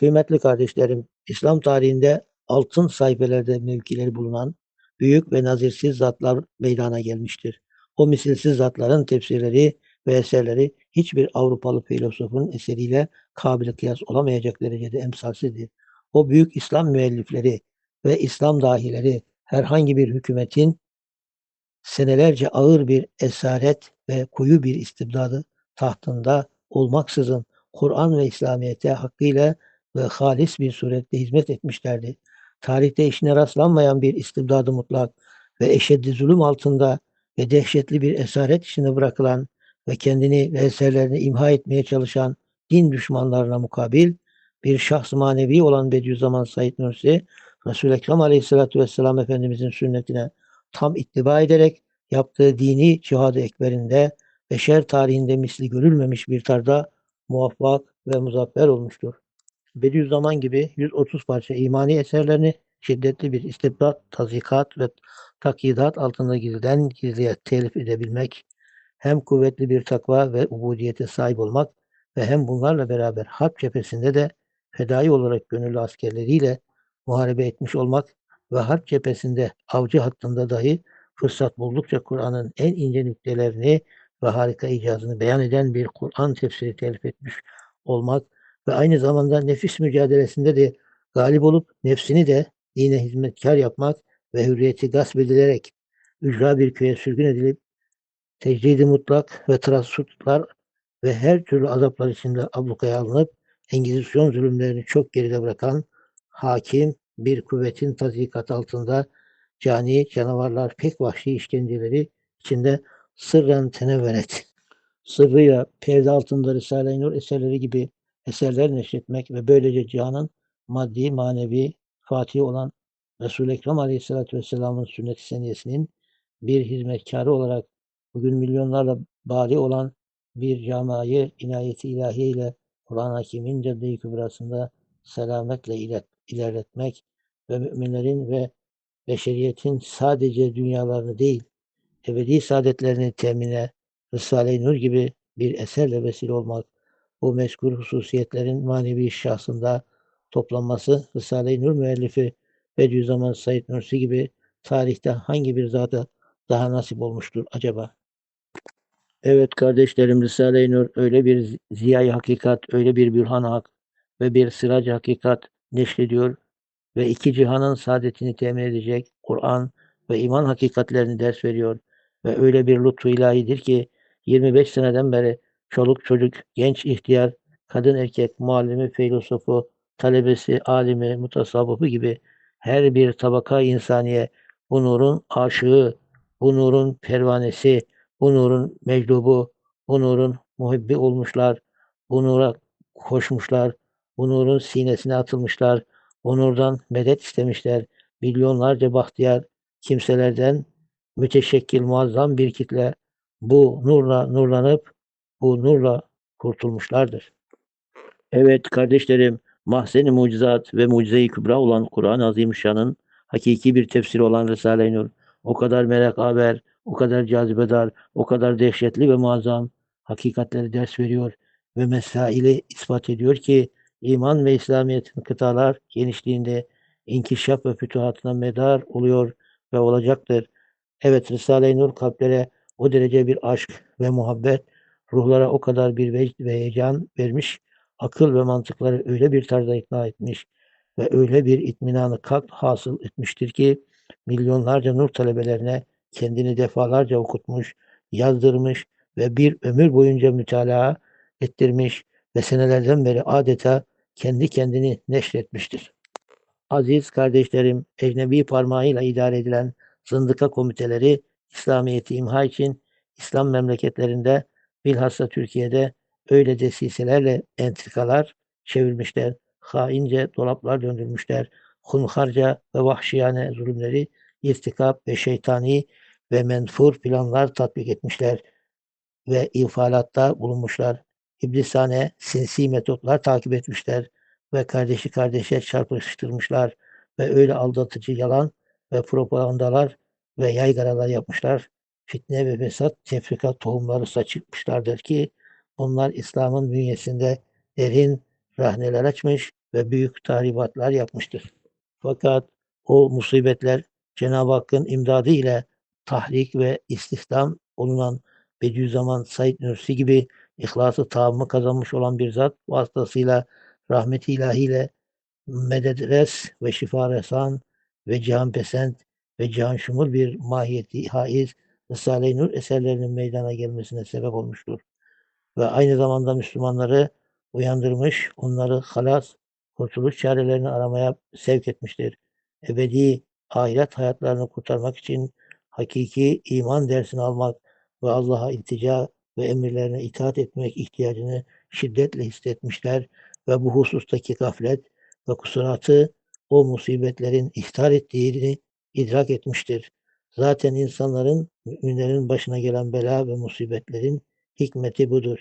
Kıymetli kardeşlerim, İslam tarihinde altın sayfelerde mevkileri bulunan büyük ve nazirsiz zatlar meydana gelmiştir. O misilsiz zatların tefsirleri ve eserleri hiçbir Avrupalı filozofun eseriyle kabil kıyas olamayacak derecede emsalsizdir. O büyük İslam müellifleri ve İslam dahileri herhangi bir hükümetin senelerce ağır bir esaret ve koyu bir istibdadı tahtında olmaksızın Kur'an ve İslamiyet'e hakkıyla ve halis bir surette hizmet etmişlerdi. Tarihte işine rastlanmayan bir istibdadı mutlak ve eşeddi zulüm altında ve dehşetli bir esaret içinde bırakılan ve kendini ve eserlerini imha etmeye çalışan din düşmanlarına mukabil bir şahs manevi olan Bediüzzaman Said Nursi, Resul-i Ekrem Aleyhisselatü Vesselam Efendimizin sünnetine tam ittiba ederek yaptığı dini cihadı ekberinde beşer tarihinde misli görülmemiş bir tarzda muvaffak ve muzaffer olmuştur. Bediüzzaman gibi 130 parça imani eserlerini şiddetli bir istibdat, tazikat ve takyidat altında gizliden gizliye telif edebilmek, hem kuvvetli bir takva ve ubudiyete sahip olmak ve hem bunlarla beraber harp cephesinde de fedai olarak gönüllü askerleriyle muharebe etmiş olmak ve harp cephesinde avcı hattında dahi fırsat buldukça Kur'an'ın en ince nüktelerini ve harika icazını beyan eden bir Kur'an tefsiri telif etmiş olmak ve aynı zamanda nefis mücadelesinde de galip olup nefsini de dine hizmetkar yapmak ve hürriyeti gasp edilerek ücra bir köye sürgün edilip tecridi mutlak ve trassutlar ve her türlü azaplar içinde ablukaya alınıp Engizisyon zulümlerini çok geride bırakan hakim bir kuvvetin tazikat altında cani canavarlar pek vahşi işkenceleri içinde sırren tenevveret sırrıyla perde altında Risale-i Nur eserleri gibi eserler neşretmek ve böylece cihanın maddi manevi fatihi olan Resul-i Ekrem Aleyhisselatü Vesselam'ın sünnet-i seniyesinin bir hizmetkarı olarak bugün milyonlarla bari olan bir camayı inayeti ilahiye ile Kur'an-ı Hakim'in cadde-i kübrasında selametle ilerletmek ve müminlerin ve beşeriyetin sadece dünyalarını değil, ebedi saadetlerini temine Risale-i Nur gibi bir eserle vesile olmak, bu mezkur hususiyetlerin manevi şahsında toplanması Risale-i Nur müellifi Bediüzzaman Said Nursi gibi tarihte hangi bir zata daha nasip olmuştur acaba? Evet kardeşlerim Risale-i Nur öyle bir ziyay hakikat, öyle bir bürhan hak ve bir sırac hakikat neşrediyor ve iki cihanın saadetini temin edecek Kur'an ve iman hakikatlerini ders veriyor ve öyle bir lütfu ilahidir ki 25 seneden beri çoluk çocuk, genç ihtiyar, kadın erkek, muallimi, filosofu, talebesi, alimi, mutasavvıfı gibi her bir tabaka insaniye bu nurun aşığı, bu nurun pervanesi, bu nurun meclubu, bu nurun muhibbi olmuşlar, bu nura koşmuşlar, bu nurun sinesine atılmışlar, bu nurdan medet istemişler, milyonlarca bahtiyar kimselerden müteşekkil muazzam bir kitle bu nurla nurlanıp bu nurla kurtulmuşlardır. Evet kardeşlerim, mahzeni mucizat ve mucize-i kübra olan Kur'an-ı Azimüşşan'ın hakiki bir tefsiri olan Risale-i Nur o kadar merak haber, o kadar cazibedar, o kadar dehşetli ve muazzam hakikatleri ders veriyor ve mesaili ispat ediyor ki iman ve İslamiyet'in kıtalar genişliğinde inkişaf ve fütuhatına medar oluyor ve olacaktır. Evet Risale-i Nur kalplere o derece bir aşk ve muhabbet, ruhlara o kadar bir ve heyecan vermiş, akıl ve mantıkları öyle bir tarzda ikna etmiş ve öyle bir itminanı kalp hasıl etmiştir ki milyonlarca nur talebelerine kendini defalarca okutmuş, yazdırmış ve bir ömür boyunca mütalaa ettirmiş ve senelerden beri adeta kendi kendini neşretmiştir. Aziz kardeşlerim, ecnebi parmağıyla idare edilen zındıka komiteleri İslamiyet'i imha için İslam memleketlerinde bilhassa Türkiye'de öyle desiselerle entrikalar çevirmişler, haince dolaplar döndürmüşler, hunharca ve vahşiyane zulümleri irtikap ve şeytani ve menfur planlar tatbik etmişler ve ifalatta bulunmuşlar. İblisane sinsi metotlar takip etmişler ve kardeşi kardeşe çarpıştırmışlar ve öyle aldatıcı yalan ve propagandalar ve yaygaralar yapmışlar. Fitne ve fesat, tefrika tohumları saçıkmışlardır ki bunlar İslam'ın bünyesinde derin rahneler açmış ve büyük tahribatlar yapmıştır. Fakat o musibetler Cenab-ı Hakk'ın imdadı ile tahrik ve istihdam olunan Bediüzzaman Said Nursi gibi ihlası tamamı kazanmış olan bir zat vasıtasıyla rahmet-i ilahiyle mededres ve şifa resan ve cihanpesend ve cihan şumur bir mahiyeti haiz Risale-i Nur eserlerinin meydana gelmesine sebep olmuştur. Ve aynı zamanda Müslümanları uyandırmış, onları halas, kurtuluş çarelerini aramaya sevk etmiştir. Ebedi ahiret hayatlarını kurtarmak için hakiki iman dersini almak ve Allah'a iltica ve emirlerine itaat etmek ihtiyacını şiddetle hissetmişler ve bu husustaki gaflet ve kusuratı o musibetlerin ihtar ettiğini idrak etmiştir. Zaten insanların, müminlerin başına gelen bela ve musibetlerin hikmeti budur.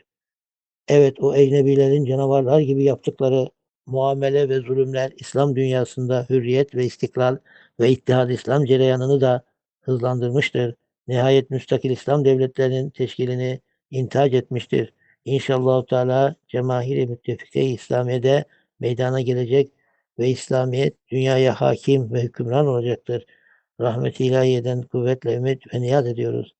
Evet o ecnebilerin canavarlar gibi yaptıkları muamele ve zulümler İslam dünyasında hürriyet ve istiklal ve ittihad İslam cereyanını da hızlandırmıştır. Nihayet müstakil İslam devletlerinin teşkilini intac etmiştir. İnşallah Teala cemahiri müttefike İslamiye'de meydana gelecek ve İslamiyet dünyaya hakim ve hükümran olacaktır. Rahmet-i ilahiyeden kuvvetle ümit ve niyaz ediyoruz.